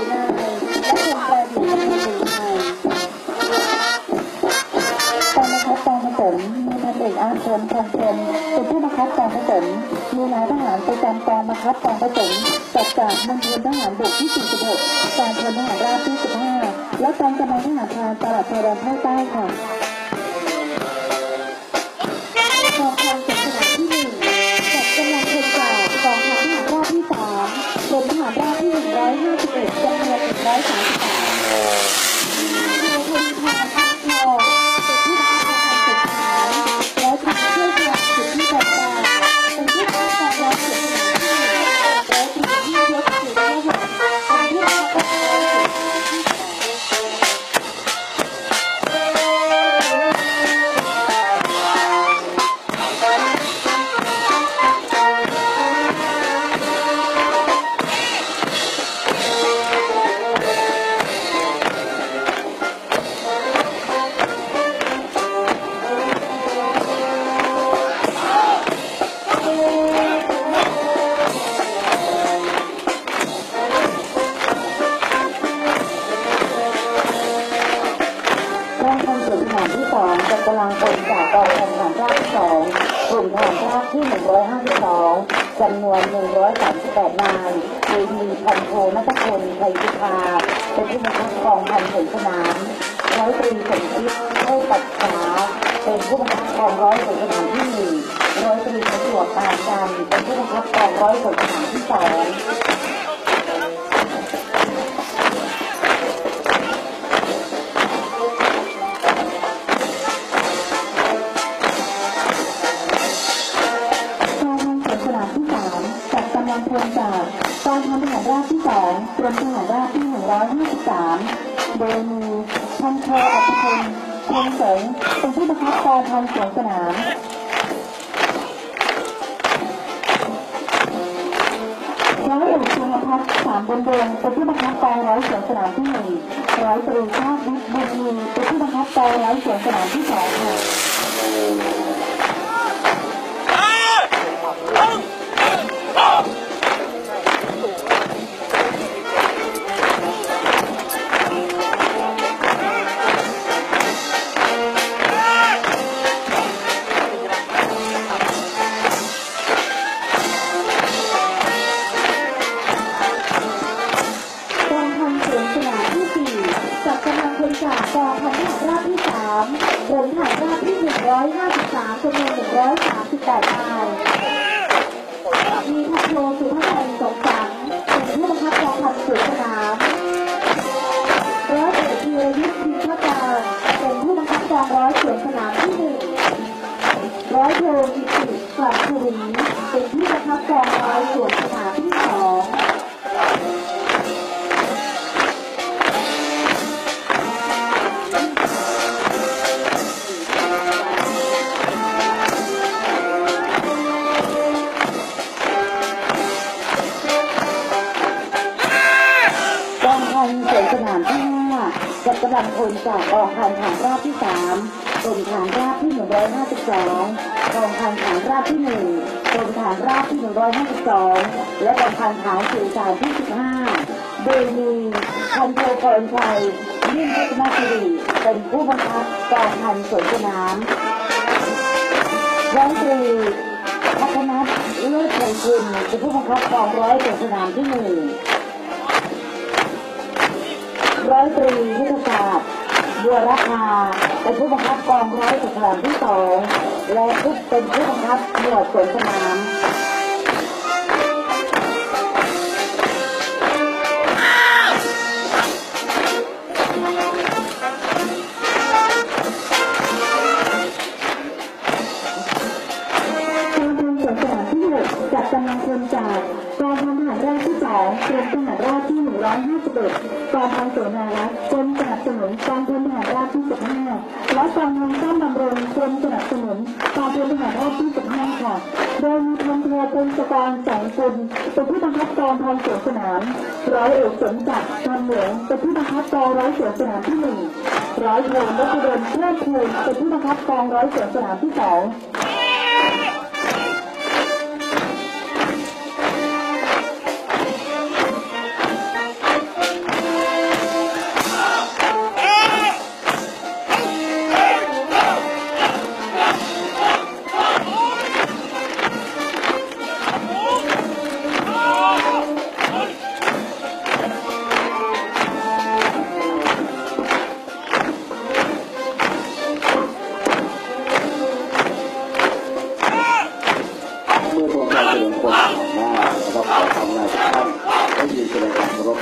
ศรีนะกรมการบินแห่งไทยกองบังคับกองผสมมีพันเอกอาคมคงพลเป็นผู้บังคับกองผสมมีนายทหารประจำกองบังคับกองผสมจัดจากมณฑลทหารบกที่ 46กองพลทหารราบที่ 15 และกองกำลังทหารพรานตลาดชายแดนภาคใต้ค่ะ กำลังพลจากกองพันฐานราบที่สองกลุ่มฐานราบที่ 152จำนวน 138 นายโดยมีพันโทนัทพลไทยพิพาเป็นผู้บังคับกองพันถึงสนามร้อยตรีสมคิดโอ้ปัดขาเป็นผู้บังคับกองร้อยถึงสนามที่หนึ่งร้อยตรีประจวบปานกันเป็นผู้บังคับกองร้อยถึงสนามที่สอง จัดกำลังพลจากกองพันทหารราบที่สองกรมทหารราบที่หนึ่งร้อยห้าสิบสามโดยมีพันโทอัตพลคงสงเป็นผู้บังคับกองพันสวนสนามร้อยเอกสุรพัฒน์สามบนดงเป็นผู้บังคับกองร้อยสวนสนามที่หนึ่งร้อยตรีชาติวิทย์บุญมีเป็นผู้บังคับกองร้อยสวนสนามที่สองค่ะ รราบที่สามกรมทหารราบที่หนึ่งร้อยห้าสิบสามจำนวนหนึ่งร้อยสามสิบแปดนาย มีพันโทสุภชัยสงสังเป็นผู้บังคับกองพันสว สวนที่ห้าจัดกำลังพลจากกองพันฐานราบที่สามกรมฐานราบที่หนึ่งร้อยห้าสิบสองกองพันฐานราบที่หนึ่งกรมฐานราบที่หนึ่งร้อยห้าสิบสองและกองพันฐานสื่อสารที่สิบห้าโดยมีพันโทพลชัยยิ่งพัฒนาสิริเป็นผู้บังคับกองพันสวนสนามร้อยตรีพัฒนัทเลิศชัยคุณเป็นผู้บังคับกองร้อยสวนสนามที่หนึ่ง ร้อยตรียุทธศาสตร์บัวราคาเป็นผู้บังคับกองร้อยสุขลามที่สองและผู้เป็นผู้บังคับหมวดสวนสนามกองพันสวนสนามที่ จัดกำลังพลจากกองพันทหารราบที่สองกรมทหารราบที่หนึ่งร้อยห้าสิบเอ็ดกองพันโสนารักกรมสนับสนุนกองพลทหารราบที่สิบห้าและกองพันซ่อมบำรุงกรมสนับสนุนกองพลทหารราบที่สิบห้าค่ะ โดยมีพันโทพงศกรแสงกุลเป็นผู้บังคับกองพันสวนสนาม ร้อยเอกสมศักดิ์จันเหลืองเป็นผู้บังคับกองร้อยสวนสนามที่หนึ่งร้อยโทนพดลเพื่อคูณเป็นผู้บังคับกองร้อยสวนสนามที่สอง أجل كده الرب